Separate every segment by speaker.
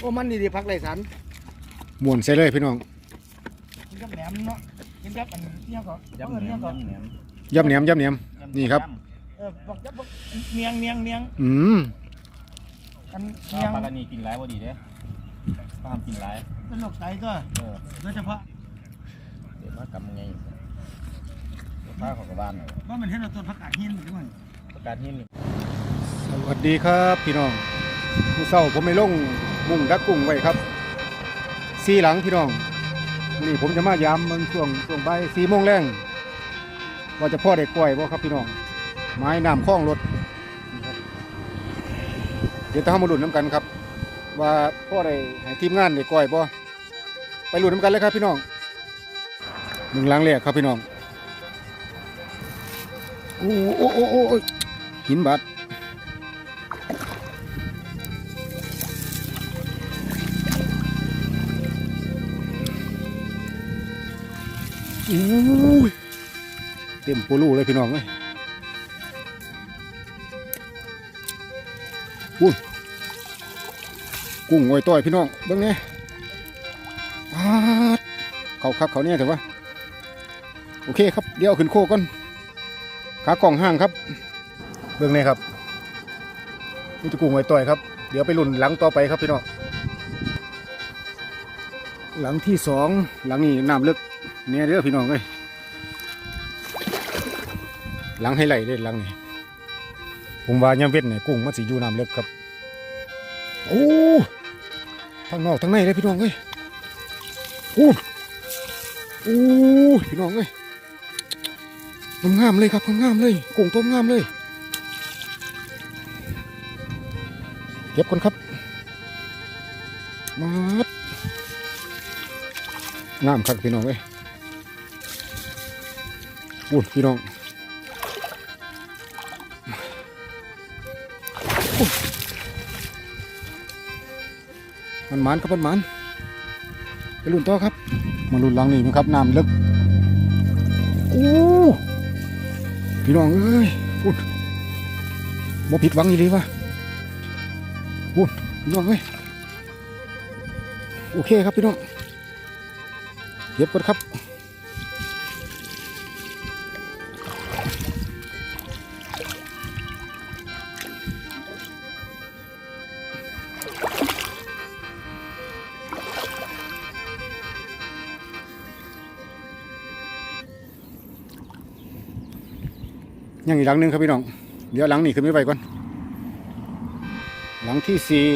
Speaker 1: โอ้มันดีดีพักไรสัน
Speaker 2: ม่วนใส่เลยพี่น้อง
Speaker 1: กินกับแหนมเนาะกินกับอันเนี้ยก็
Speaker 3: ยำ
Speaker 1: เออ
Speaker 3: เหนี
Speaker 1: เนี้
Speaker 3: ย
Speaker 1: ยวก็
Speaker 3: ยำเหนียว
Speaker 2: ยำเหนียมยำเหนียมนี่ครับ
Speaker 1: เออบอกจะบอกเนียงเนียงเนียง
Speaker 2: อืม
Speaker 1: อัน
Speaker 3: ปลา
Speaker 1: เนียง
Speaker 3: ปลากระนีกินร้ายพอดีเด้ปลาทำกินร้าย
Speaker 1: เป็นโรคไตก็
Speaker 3: เออ
Speaker 1: โดยเฉพาะ
Speaker 3: เดี๋ยวมากำไงเดี๋ยวผ้าของกระบ้านเลย
Speaker 1: ว่ามันเห็นเราต้นผักกาดหินหรือมัน
Speaker 3: ประกาศหิน
Speaker 2: สวัสดีครับพี่น้องผู้เศร้าผมไม่ลง มุ่งดักกุ้งไว้ครับสีหลังพี่น้อง นี่ผมจะมายามมันช่วงช่วงบ่ายสี่โมงแรงว่าจะพ่อได้กล้วยบ่ครับพี่น้อง ไม้น้ำคล้องรถเดี๋ยวต้องมาลุ้นน้ำกันครับ ว่าพ่อได้ให้ทีมงานได้กล้วยบ่ไปลุ้นน้ำกันเลยครับพี่น้องหนึ่งหลังแรกครับพี่น้องโอ้โอ้โอ้โอ้โอ้หินบาด อู้ยเต็มปูรูเลยพี่น้องเอ้ยอุ้ยกุ้งงอยต้อยพี่น้องเบิ่งนี่ยปาดเขาคักเขาเนี่ยเถอะวะโอเคครับเดี๋ยวขึ้นโคก่อนขากล่องห้างครับ เบิ่งนี่ยครับนี่จะกุ้งงอยต้อยครับ เดี๋ยวไปลุ่นหลังต่อไปครับพี่น้องหลังที่สองหลังนี้น้ำลึก เนี่ยเด้อพี่น้องเอ้ยหลังให้ไหลเลยหลังนี่ผมว่ายามเว้นเนี่ยกุ้งมันสิอยู่น้ำเลิกครับโอ้ทั้งนอกทั้งในเลยพี่น้องเอ้ยโอ้โอ้พี่น้องเอ้ยงามเลยครับงามเลยกุ้งต้มงามเลยเก็บคนครับมาดงามครับพี่น้องเอ้ย อุ้ยพี่น้องมันมันครับมันมันไปลุ่นต่อครับ มาลุ่นลังนี่นะครับน้ำลึกโอ้พี่น้องเอ้ยอุ้ยบ่ผิดหวังอีหลีวะอุ้ยพี่น้องเอ้ยโอเคครับพี่น้องเก็บก่อนครับ ยังอีกหลังหนึ่งครับพี่น้อง เดี๋ยวหลังนี้ขึ้นไม่ไหวก่อน หลังที่สี่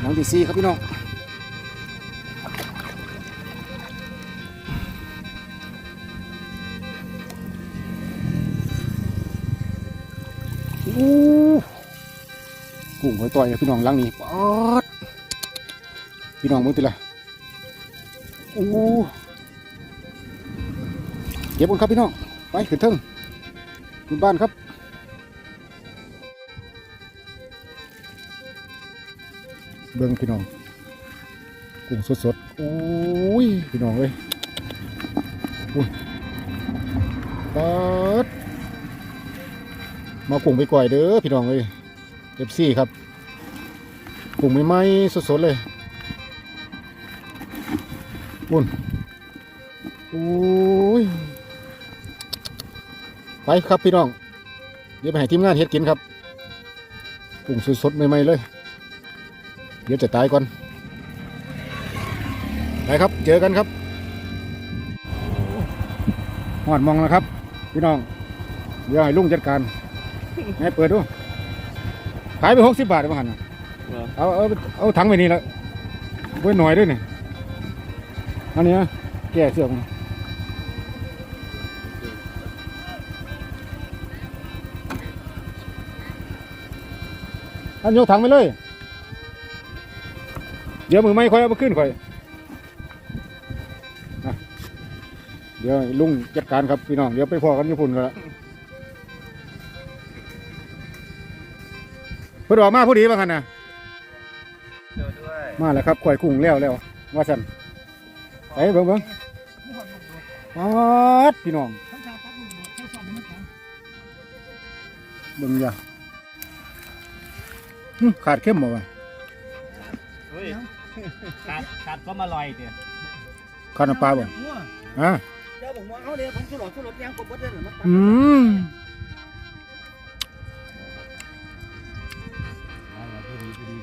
Speaker 2: หลังที่สี่ครับพี่น้องอู้กุ้งหอยต่อยพี่น้องหลังนี้ปอดพี่น้องมึงติละอู้ ก็บกันครับพี่น้อง ไปขึ้นเทิงขึ้นบ้านครับเบิ้งพี่น้องกุ้งสดๆโอ้ยพี่น้องเอ้ยอุ้ยปัดมากุ้งไปก่อยเด้อพี่น้องเอ้ยเอฟซี่ครับกุ้งใหม่ๆสดๆเลยปุ่นโอ้ย ไปครับพี่น้อง เดี๋ยวไปให้ทีมงานเฮ็ดกินครับกุ้งสดๆใหม่ๆเลย เดี๋ยวจะตายก่อน ไปครับ เจอกันครับหอดมองแล้วครับ พี่น้อง เดี๋ยวให้ลุงจัดการ ให้เปิดดู ขายไปหกสิบบาทบ้างนเอาเอาเอาถังไปนี่แล้วไว้หน่อยด้วยนี่อันนี้แก่เสื้อผ อันยกถังไปเลย เดี๋ยวมือไม่ค่อยเอามาขึ้นค่อยนะเดี๋ยวให้ลุงจัดการครับพี่น้องเดี๋ยวไปพอกันญี่ปุ่นกันละเพิ่นออกมาผู้ดีบ้างกันนะ
Speaker 3: เจอด้วย
Speaker 2: มาแล้วครับข่อยกุ้งแล้วแล้วว่าสันไปเบิ่งเบิ่งป๊าดพี่น้อง
Speaker 1: ทั้งชาพักลูกทั้งสอนมันของ
Speaker 2: เบิ่งอย่าหึ ขาดเข้มบ่วะ
Speaker 3: เฮ้ยขาดขาดก็มาลอยเดียว
Speaker 2: ขาดน้ำปลาบ่ฮะ
Speaker 1: เจ้าบอกว่าเอาเดี๋ยวผมสุรสสุรสยังกบเด้อนะ
Speaker 2: อืม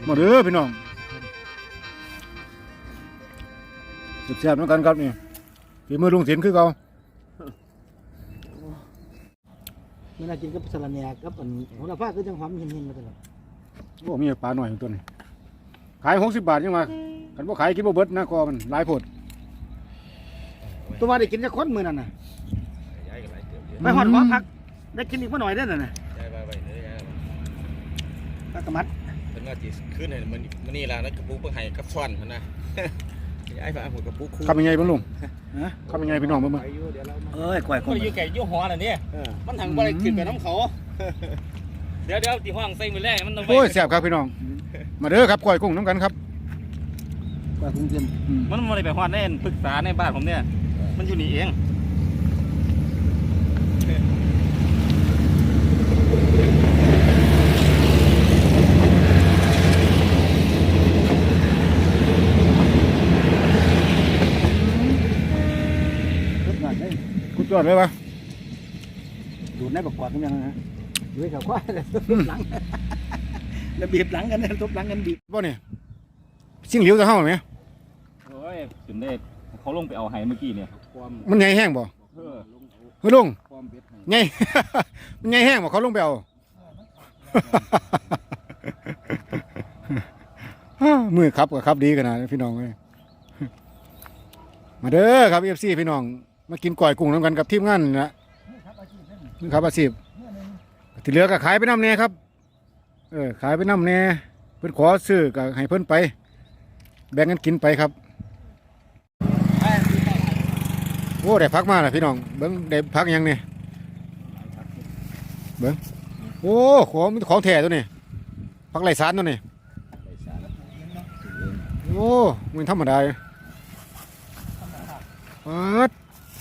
Speaker 2: มาเด้อพี่น้องแซ่บๆเหมือนกันครับนี่ฝีมือลุงศิลป์คือเก่า
Speaker 1: เวลากินกับสลัดแหนกกับอันหัวละฟ้าก็จังหอมเห็นๆมาตลอด
Speaker 2: โอ้มีปลาหน่อยอยู่ตัวนี้ขายหกสิบบาทยังมาคันบ่ขายกินบ่เบิดนะคอมันหลายโพด
Speaker 1: ตัวมาได้กินจะค้นมือนั่นน่ะ
Speaker 3: ย้ายกันหลายเกือบเยอะ
Speaker 1: ไปหอดหอพัก ได้กินอีกเมื่อหน่อยได้น่ะนะ
Speaker 3: ย้ายไปไปเลยย้าย
Speaker 1: ปลากระมัด
Speaker 3: เป็นว่าจีขึ้นให้มันมันนี่ละนะกระปุกเพิ่งให้กับซ้อนมันนะย้ายไปหัวกระปุกคู่
Speaker 2: คำยังไงบ้างลุง
Speaker 1: ฮะ
Speaker 2: คำยังไงพี่น้องเบ้าง
Speaker 3: ไปอยู่เดี๋ยวเรามา
Speaker 1: เอ้ยก่อยค
Speaker 4: คน
Speaker 1: น
Speaker 4: อยู่ไก่อยู่หอน่ะเนี่ยมันทางบ่ได้ขึ้นไปน้ำเขา เดี๋ยวเดี๋ยวที่ห้องใส่มือแรกมันต้องไป
Speaker 2: โอ้ยแซ่บครับพี่น้อง มาเด้อครับก้อยกุ้งน้ำกันครับ
Speaker 1: ก่อยคงเต็ม
Speaker 2: อืม
Speaker 4: มันบ่ได้ไปฮอดแน่นปรึกษาในบ้านผมเนี่ย มันอยู่นี่เอง
Speaker 1: รถหน่อยได้
Speaker 2: กุดยอดเลยวะ
Speaker 1: ดูดในบักกวาดกันยังนะ ดูให้เขาควายเลยทุบหลังแล้วบีบหลังกันเนี่ยทุบหลังกันบีบ
Speaker 2: บ่เนี่ยชิงเหลียวจะเข้าไหม
Speaker 4: โอ้ยขึ้นได้เขาลงไปเอาไห้เมื่อกี้เนี่ย
Speaker 1: มั
Speaker 2: นใหญ่แห้งบ่
Speaker 4: เออ
Speaker 2: เฮ้ยลุง
Speaker 1: ความเบ็ดให้
Speaker 2: ใหญ่มันใหญ่แห้งบ่เขาลงไปเอามือครับกับครับดีขนนี้พี่น้องเลยมาเด้อครับเอฟซีพี่น้อง มากินก้อยกุ้งน้ำกันกับทีมงานนี่นะมือครับอาชีพ ที่เหลือก็ขายไปน้ำแน่ครับ เออขายไปน้ำแน่เพิ่อนขอซื้อก็ให้เพิ่อนไป แบ่งกันกินไปครับโอ้ได้พักมาแล้วพี่น้องเบิ้งได้พักยังเนี่ยเบิ้งโอ้ของมีของแท้ตัวนี้พักไรสารตัวนี้โอ้มันธรรมดาปัด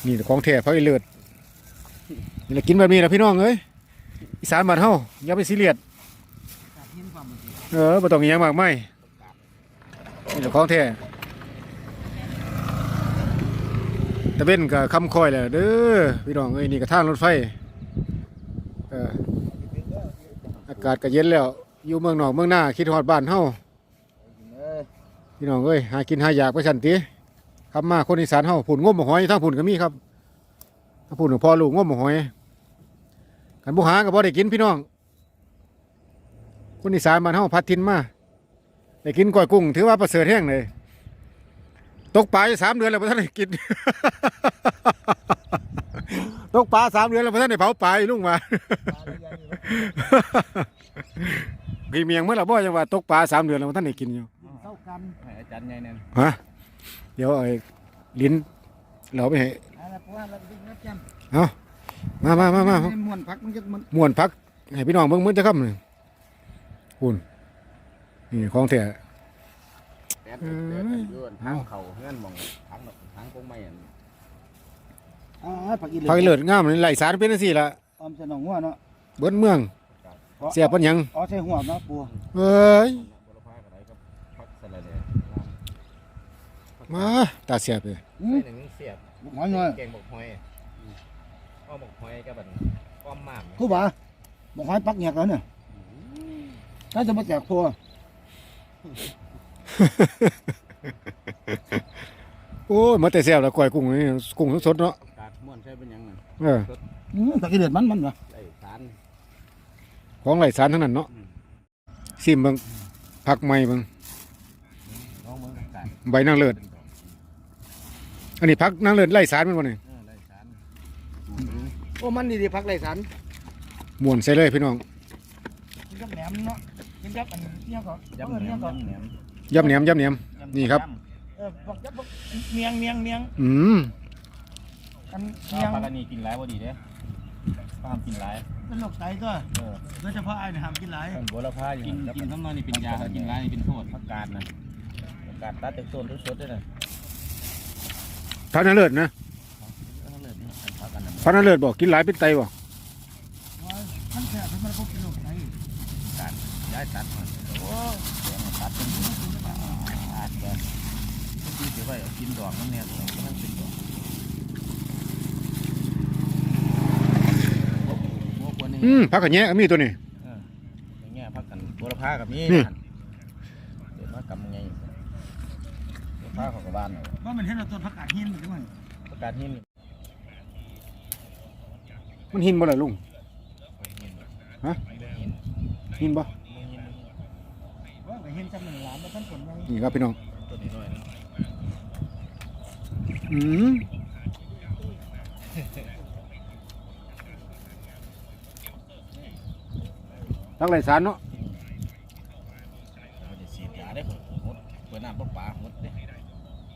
Speaker 2: นี่ของแท้พักอีเลือดนี่แหละกินแบบนี้แหละพี่น้องเอ้ย อีสานบ้านเฮาอย่าไปซีเรียสเออบ่ต้องอหยังมากไม่นี่แหละของแท้ตะเว้นกับคำคอยแหละเด้อพี่น้องเอ้ยนี่ก็ทางรถไฟเอออากาศก็เย็นแล้ว อยู่เมืองนอกเมืองหน้าคิดฮอดบ้านเฮาพี่น้องเอ้ยหากินหาอยากไปสันติคำมาคนอีสานเฮาผุนงมหอยทางผุนก็มีครับถ้าผุนก็พอลูกงมหอย กันบุหาก็บ่ได้กินพี่น้องคนอีสานบ้านเฮาพัดทินมาได้กินก้อยกุ้ง ถือว่าประเสริฐแห้งเลยตกปลาอยู่สามเดือนแล้วพ่ท่านได้กินตกปลาสามเดือนแล้วพ่ท่านได้เผาปลาอยู่ลุงมากี่เมียงเมื่อไหร่บ่ยังว่าตกปลาสามเดือนแล้วพ่ท่านได้กินอยู่
Speaker 1: เท่ากัน
Speaker 4: ให้อาจารย์ใหญ่แน่น
Speaker 2: ฮะเดี๋ยวไอ้ลิ้นเราไปให้
Speaker 1: อะไรเพราะว่าเราดึงนัดกัน
Speaker 2: เอา มามามามา
Speaker 1: ม้วนพักมันจะมัน
Speaker 2: ม่วนพักให้พี่น้องเบิ่งมื้อจะค่ำนี่คุณนี่ของแท้
Speaker 3: แป๊บนึงเดี๋ยวกันอยู่ทางเขาเงื่อนมองทางทางกงไม่อัน
Speaker 1: อ่าผักอีเหลื
Speaker 2: พักอีเลิศงามนี่ไหลสารเป็นจังซี่ล่ะ
Speaker 1: ออมใส่หนองหัวเนาะ
Speaker 2: เบิ้นเมืองเสียบปันหยัง
Speaker 1: อ๋อใส่หัวเนาะปัว
Speaker 2: เอ้ย
Speaker 3: บุรพากับไรกับพักสลัดเลย
Speaker 2: มาตาเสียบเลย
Speaker 1: อืม
Speaker 3: ใส่หนึ่งเสียบ
Speaker 1: หอยหน่อย
Speaker 3: แกงบกหอย อ้อมบกหอยกับบันอ้อมหม่าม
Speaker 1: กูบ่าบอกหอยปักเหงียกแล้วเนี่ยถ้าจะมาแจกพัว
Speaker 2: โอ้ยมาแต่เสียบแล้วก้อยกุ้งนี่กุ้งสดๆเนาะ
Speaker 3: กาดม้วนใช่เป็นยังไง
Speaker 2: เออ
Speaker 1: อืมผักอีเลือดมันมันเหรอ
Speaker 3: ไอ้สาร
Speaker 2: ของไหลสารทั้งนั้นเนาะซิมเบิ่งผักใหม่เบิ่ง
Speaker 3: น้องเมืองกาด
Speaker 2: ใบนางเลิศอันนี้ผักนางเลิศไหลสารแมันบ่นี่
Speaker 3: เออไรสาร
Speaker 1: โอ้มันดีดีพักไรสัน
Speaker 2: ม่วนใส่เลยพี่น้อง
Speaker 1: กินกับแหนมเนาะกินกับอันเนี้ยก็
Speaker 3: ยำ
Speaker 1: เออ
Speaker 3: เหนี
Speaker 1: เนี้
Speaker 3: ย
Speaker 1: ยวก็
Speaker 3: ยำเหนียว
Speaker 2: ยำแหนมยำแหนม นี่ครับ
Speaker 1: เออบอกจะบอกเมียงเมียงเมียง
Speaker 2: อืม
Speaker 1: อัน
Speaker 4: ป
Speaker 1: เมียง
Speaker 4: ลากระนีกินหลายบ่ดีเด้ปลากินหลาย
Speaker 1: เป็นโรคไตก็
Speaker 4: เออ
Speaker 1: โดยเฉพาะไอ้เนี่ยห้ามกินหลาย
Speaker 3: ท่านบุรพาอยู่
Speaker 4: กิน
Speaker 3: แล้ว
Speaker 4: กินน้ำน้อยนี่เป็นยาถ้ากินหลายนี่เป็นโทษ
Speaker 3: ผักกาดนะผักกาดตัดจากต้นทุกสดด้วยนะ
Speaker 2: ผักนางเลิศนะ
Speaker 3: ทั้งเลยนี่ ผักกันนะ
Speaker 2: ผักนางเลิศบอกกินหลายเป็นไตบ่
Speaker 1: มันแสบมันพบเป็นโรคไต
Speaker 3: กาดยได้ตัดมันโอ้เดี๋ยวมาตัดเป็นอาจจะที่ถือไว้เอากินดอกมันเนี่ยดอกมันเป็นดอกพวกพวกวันนี้
Speaker 2: อืมพักกันแยะก็มีตัวนี้
Speaker 3: เอออย่างเงี้ยพักกันบัวละพากับนี้
Speaker 2: นี่
Speaker 3: เดี๋ยวมากำไงบัวละพาของกบบ้านเอา
Speaker 1: ว่ามันเห็นเราต้นผักกาดหินอยู่ด้วย
Speaker 3: ประกาศหิน
Speaker 2: มันหินบ่ล่ะลุง
Speaker 3: หิน
Speaker 2: ฮะ
Speaker 3: หิน
Speaker 2: หินบ่
Speaker 3: หิน
Speaker 1: ว่าก็เห็นจำหนึ่งหลานมาท่านผลไง
Speaker 2: นี่ครับพี่น้อง
Speaker 3: ต้นนี้หน่อยนะ
Speaker 2: อืมรักไรสารเนาะ
Speaker 3: มันจะสีดยาได้หมดหมดเปิดน้ำปลาปลาหมดเด้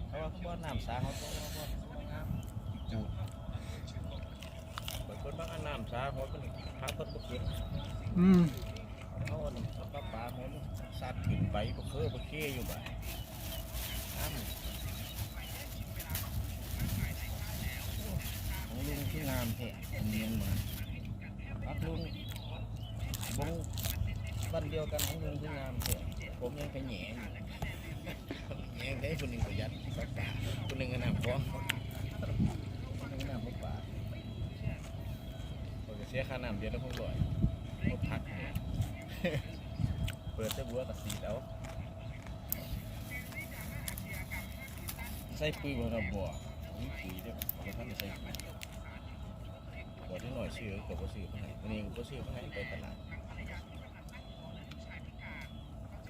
Speaker 3: เพราะว่าเขาบ่น้ำสาเขาต้องบ่น้ำจูดเปิดเปิดบ้างอันน้ำสาหมดมันหาต้นบุกเก็บ
Speaker 2: อืม
Speaker 3: เขาปลาปลาหมสัตว์ขึ้นไปบุกเคอบุกเคอยู่บ่น้ำของลุงที่งามแท้เนียนมือนรักลุงบงวันเดียวกันของลุงที่งามแท้ผมยังไปแหน่อยู่งได้คนหนึ่งประหยัดสักกาคนหนึ่งก็น้ำฟ้องคนหนึ่งก็น้ำไม่ป่าผมจะเสียค่าน้ำเดือนละหกร้อย พักเนี่ยเปิดเจ้าบัวกับสีแล้ว ใส่ปุ๋ยบ่เราบ่มีปุ๋ยเด้วยผมท่านจะใส่ปุ๋ยบ่ที่หน่อยซื้อกับบ่ซื้อไปไหนวันนี้ก็ซื้อไปไหนไปตลาด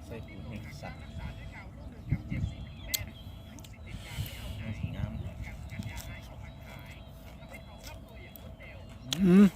Speaker 3: ใส่ปุ๋ยให้สัตว์งาม
Speaker 2: อืม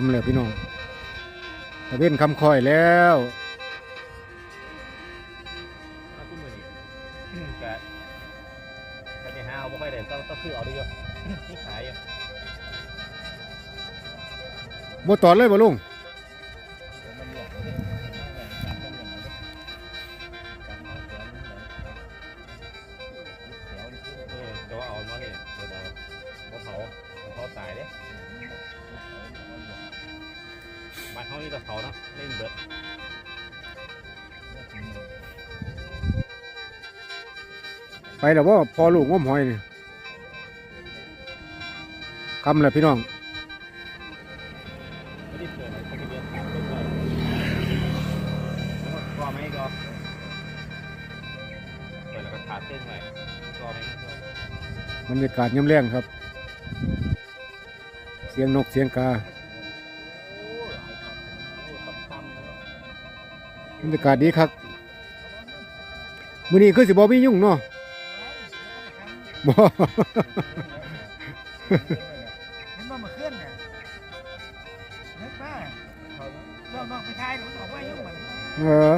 Speaker 2: คำเลยพี่น้องตะเว้นคำคอยแล้ว
Speaker 4: เอาขึ้นมาดิกะกะที่หาเอาบ่ค่อยได้ต้องต้องคือเอาได้เยอะที่ขายอยู่
Speaker 2: บ่ตอดเลยบ่ลุง
Speaker 3: เฮา
Speaker 4: นี่ก็เผาเนาะเล่นเบิด
Speaker 2: ไปแล้วบ่พอลูกงมหอยนี่คำเลยพี่น้อง
Speaker 4: ไม่ได้เกิดอะไรเขาไปเรียนตามต้นไม้ก็ไม่ก็เปิดแล้วก็ถาดเส้นไว้ก็ไม่ก็
Speaker 2: บรรยากาศย่ำแรงครับ เสียงนกเสียงกา
Speaker 4: บ
Speaker 2: รรยากาศดีครับมื้อนี้คือสิบ่มียุ่งเนาะบ่
Speaker 1: เห็นว่ามาเคลื่อนเนี่ยนึกว่าเรื่องนอกไปทายผมบอกว่ายุ่งเหมือน
Speaker 2: เออ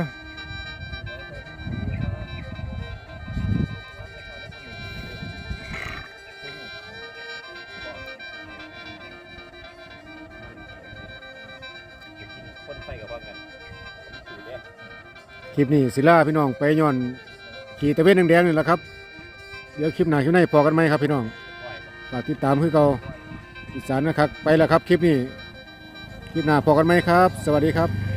Speaker 2: ลิปนี้ศิลาพี่น้องไปย้อนขี่ตะเวนแดงๆนี่แหละครับ เดี๋ยวคลิปหน้าคลิปในพอกันไหมครับพี่น้องฝากติดตามคือเก่าอีสานนะครับ ไปแล้วครับคลิปนี้ คลิปหน้าพอกันไหมครับ สวัสดีครับ